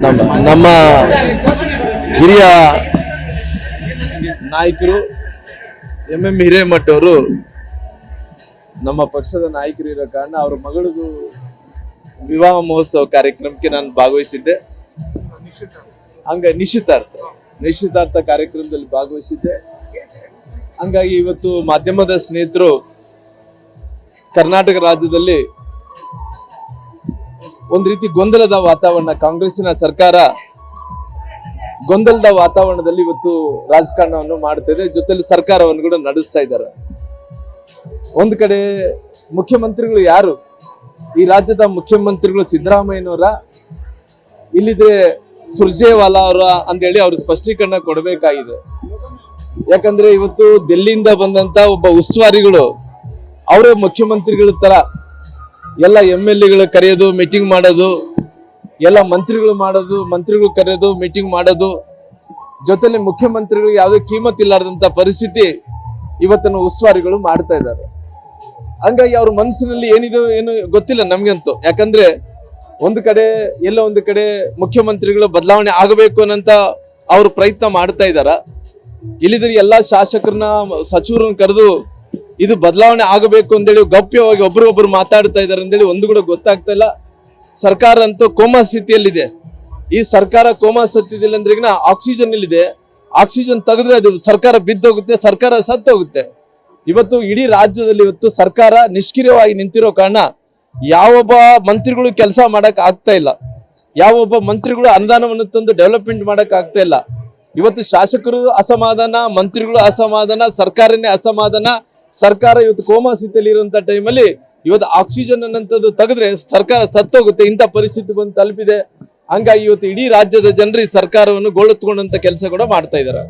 ನಮ್ಮ ಹಿರಿಯ ನಾಯಕರು ಎಂ ಎಂ ಹಿರೇಮಠ್ ಅವರು ನಮ್ಮ ಪಕ್ಷದ ನಾಯಕರು ಇರೋ ಕಾರಣ ಅವ್ರ ಮಗಳದು ವಿವಾಹ ಮಹೋತ್ಸವ ಕಾರ್ಯಕ್ರಮಕ್ಕೆ ನಾನು ಭಾಗವಹಿಸಿದ್ದೆ. ಹಂಗ ನಿಶ್ಚಿತಾರ್ಥ ನಿಶ್ಚಿತಾರ್ಥ ಕಾರ್ಯಕ್ರಮದಲ್ಲಿ ಭಾಗವಹಿಸಿದ್ದೆ. ಹಂಗಾಗಿ ಇವತ್ತು ಮಾಧ್ಯಮದ ಸ್ನೇಹಿತರು ಕರ್ನಾಟಕ ರಾಜ್ಯದಲ್ಲಿ ಒಂದ್ ರೀತಿ ಗೊಂದಲದ ವಾತಾವರಣ ಕಾಂಗ್ರೆಸ್ಸಿನ ಸರ್ಕಾರ ಗೊಂದಲದ ವಾತಾವರಣದಲ್ಲಿ ಇವತ್ತು ರಾಜಕಾರಣವನ್ನು ಮಾಡ್ತಾ ಇದೆ. ಜೊತೆಲಿ ಸರ್ಕಾರವನ್ನು ಕೂಡ ನಡೆಸ್ತಾ ಇದ್ದಾರೆ. ಒಂದ್ ಕಡೆ ಮುಖ್ಯಮಂತ್ರಿಗಳು ಯಾರು? ಈ ರಾಜ್ಯದ ಮುಖ್ಯಮಂತ್ರಿಗಳು ಸಿದ್ದರಾಮಯ್ಯನವರ, ಇಲ್ಲಿದ್ರೆ ಸುರ್ಜೇವಾಲಾ ಅವರ ಅಂತೇಳಿ ಅವರು ಸ್ಪಷ್ಟೀಕರಣ ಕೊಡಬೇಕಾಗಿದೆ. ಯಾಕಂದ್ರೆ ಇವತ್ತು ದಿಲ್ಲಿಯಿಂದ ಬಂದಂತ ಒಬ್ಬ ಉಸ್ತುವಾರಿಗಳು, ಅವರೇ ಮುಖ್ಯಮಂತ್ರಿಗಳ ತರ ಎಲ್ಲ ಎಂ ಎಲ್ ಎಗಳು ಕರೆಯೋದು ಮೀಟಿಂಗ್ ಮಾಡೋದು, ಎಲ್ಲ ಮಂತ್ರಿಗಳು ಮಾಡೋದು, ಮಂತ್ರಿಗಳು ಕರೆಯೋದು ಮೀಟಿಂಗ್ ಮಾಡೋದು. ಜೊತೆಲಿ ಮುಖ್ಯಮಂತ್ರಿಗಳಿಗೆ ಯಾವುದೇ ಕೀಮತ್ ಇಲ್ಲಾರ್ದಂತ ಪರಿಸ್ಥಿತಿ ಇವತ್ತಿನ ಉಸ್ತುವಾರಿಗಳು ಮಾಡ್ತಾ ಇದ್ದಾರೆ. ಹಂಗಾಗಿ ಅವ್ರ ಮನಸ್ಸಿನಲ್ಲಿ ಏನಿದೆ ಏನು ಗೊತ್ತಿಲ್ಲ ನಮ್ಗಂತೂ. ಯಾಕಂದ್ರೆ ಒಂದು ಕಡೆ, ಎಲ್ಲ ಒಂದು ಕಡೆ ಮುಖ್ಯಮಂತ್ರಿಗಳು ಬದಲಾವಣೆ ಆಗಬೇಕು ಅನ್ನಂತ ಅವ್ರು ಪ್ರಯತ್ನ ಮಾಡ್ತಾ ಇದ್ದಾರ. ಇಲ್ಲಿದ್ರೆ ಎಲ್ಲಾ ಶಾಸಕರನ್ನ, ಸಚಿವರನ್ನ ಕರೆದು ಇದು ಬದಲಾವಣೆ ಆಗಬೇಕು ಅಂತೇಳಿ ಗೌಪ್ಯವಾಗಿ ಒಬ್ರು ಮಾತಾಡ್ತಾ ಇದಾರೆ ಅಂತೇಳಿ ಒಂದು ಕೂಡ ಗೊತ್ತಾಗ್ತಾ ಇಲ್ಲ. ಸರ್ಕಾರ ಅಂತೂ ಕೋಮಾ ಸ್ಥಿತಿಯಲ್ಲಿದೆ. ಈ ಸರ್ಕಾರ ಕೋಮಾ ಸ್ಥಿತಿಯಲ್ಲಿ ಅಂದ್ರೆ ಆಕ್ಸಿಜನ್ ಇಲ್ಲಿದೆ. ಆಕ್ಸಿಜನ್ ತೆಗೆದ್ರೆ ಅದು ಸರ್ಕಾರ ಬಿದ್ದೋಗುತ್ತೆ, ಸರ್ಕಾರ ಸತ್ತೋಗುತ್ತೆ. ಇವತ್ತು ಇಡೀ ರಾಜ್ಯದಲ್ಲಿ ಇವತ್ತು ಸರ್ಕಾರ ನಿಷ್ಕ್ರಿಯವಾಗಿ ನಿಂತಿರೋ ಕಾರಣ ಯಾವೊಬ್ಬ ಮಂತ್ರಿಗಳು ಕೆಲಸ ಮಾಡಕ್ ಆಗ್ತಾ ಇಲ್ಲ. ಯಾವೊಬ್ಬ ಮಂತ್ರಿಗಳು ಅನುದಾನವನ್ನು ತಂದು ಡೆವಲಪ್ಮೆಂಟ್ ಮಾಡಕ್ ಆಗ್ತಾ ಇಲ್ಲ. ಇವತ್ತು ಶಾಸಕರು ಅಸಮಾಧಾನ, ಮಂತ್ರಿಗಳು ಅಸಮಾಧಾನ, ಸರ್ಕಾರನೇ ಅಸಮಾಧಾನ ಸರ್ಕಾರ ಇವತ್ತು ಕೋಮಾ ಸ್ಥಿತಿಯಲ್ಲಿ ಇರುವಂತ ಟೈಮಲ್ಲಿ ಇವತ್ತು ಆಕ್ಸಿಜನ್ ಅನ್ನಂಥದ್ದು ತೆಗೆದ್ರೆ ಸರ್ಕಾರ ಸತ್ತೋಗುತ್ತೆ, ಇಂಥ ಪರಿಸ್ಥಿತಿ ಬಂದು ತಲುಪಿದೆ. ಹಂಗಾಗಿ ಇವತ್ತು ಇಡೀ ರಾಜ್ಯದ ಜನರು ಈ ಸರ್ಕಾರವನ್ನು ಗೋಳೆತ್ಕೊಂಡಂತ ಕೆಲಸ ಕೂಡ ಮಾಡ್ತಾ ಇದ್ದಾರೆ.